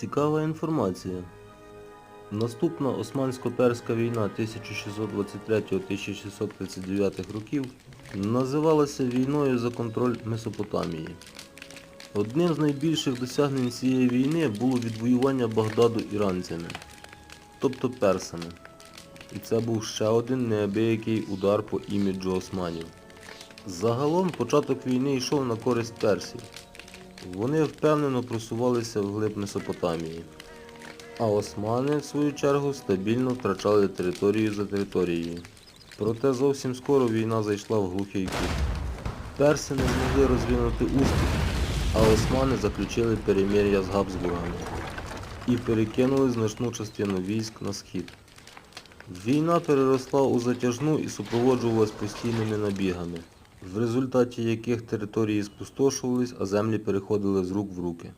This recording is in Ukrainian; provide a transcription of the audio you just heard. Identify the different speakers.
Speaker 1: Цікава інформація. Наступна Османсько-Перська війна 1623-1639 років називалася війною за контроль Месопотамії. Одним з найбільших досягнень цієї війни було відвоювання Багдаду іранцями, тобто персами. І це був ще один неабиякий удар по іміджу османів. Загалом початок війни йшов на користь персів. Вони впевнено просувалися вглиб Месопотамії. А османи, в свою чергу, стабільно втрачали територію за територією. Проте зовсім скоро війна зайшла в глухий кут. Перси не змогли розвинути успіх, а османи заключили перемир'я з Габсбургами і перекинули значну частину військ на схід. Війна переросла у затяжну і супроводжувалась постійними набігами, в результаті яких території спустошувались, а землі переходили з рук в руки.